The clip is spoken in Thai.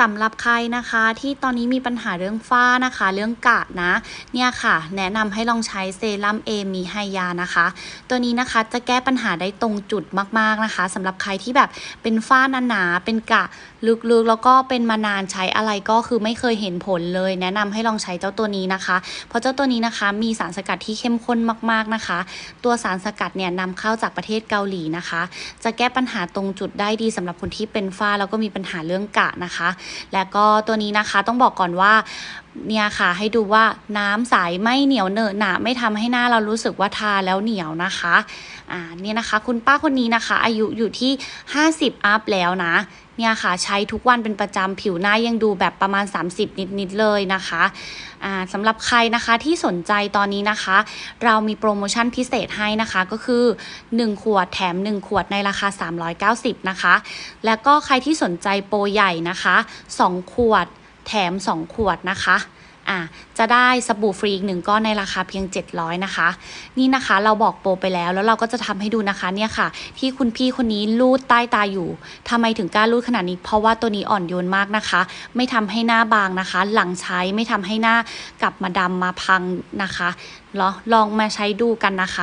สำหรับใครนะคะที่ตอนนี้มีปัญหาเรื่องฝ้านะคะ เรื่องกระนะ เนี่ยค่ะ แนะนำให้ลองใช้เซรั่มเอมีไฮยานะคะ ตัวนี้นะคะจะแก้ปัญหาได้ตรงจุดมากๆนะคะสำหรับใครที่แบบเป็นฝ้าหนาๆเป็นกระลึกๆ แล้วก็เป็นมานานใช้อะไรก็คือไม่เคยเห็นผลเลย แนะนำให้ลองใช้เจ้าตัวนี้นะคะ เพราะเจ้าตัวนี้นะคะมีสารสกัดที่เข้มข้นมากๆนะคะ ตัวสารสกัดเนี่ยนำเข้าจากประเทศเกาหลีนะคะ จะแก้ปัญหาตรงจุดได้ดีสำหรับคนที่เป็นฝ้าแล้วก็มีปัญหาเรื่องกระนะคะและก็ตัวนี้นะคะต้องบอกก่อนว่า เนี่ยค่ะ ให้ดูว่าน้ำใสไม่เหนียวเหนอะหนะไม่ทำให้หน้าเรารู้สึกว่าทาแล้วเหนียวนะคะอ่าเนี่ยนะคะ คุณป้าคนนี้นะคะ อายุอยู่ที่ 50 อัพแล้วนะเนี่ยค่ะ ใช้ทุกวันเป็นประจำผิวหน้ายังดูแบบประมาณ 30 นิด ๆ เลยนะคะอ่าสำหรับใครนะคะที่สนใจตอนนี้นะคะ เรามีโปรโมชั่นพิเศษให้นะคะก็คือ 1 ขวดแถม 1 ขวดในราคา 390 นะคะ แล้วก็ใครที่สนใจโปรใหญ่นะคะ 2 ขวด แถม 2 ขวดนะคะอะจะได้สบู่ฟรีอีกหนึ่งก้อนในราคาเพียง 700 นะคะ นี่นะคะเราบอกโปรไปแล้วแล้วเราก็จะทำให้ดูนะคะเนี่ยค่ะ ที่คุณพี่คนนี้ลูดใต้ตาอยู่ทำไมถึงกล้าลูดขนาดนี้ เพราะว่าตัวนี้อ่อนโยนมากนะคะ ไม่ทำให้หน้าบางนะคะ หลังใช้ไม่ทำให้หน้ากลับมาดำมาพังนะคะลอลองมาใช้ดูกันนะคะ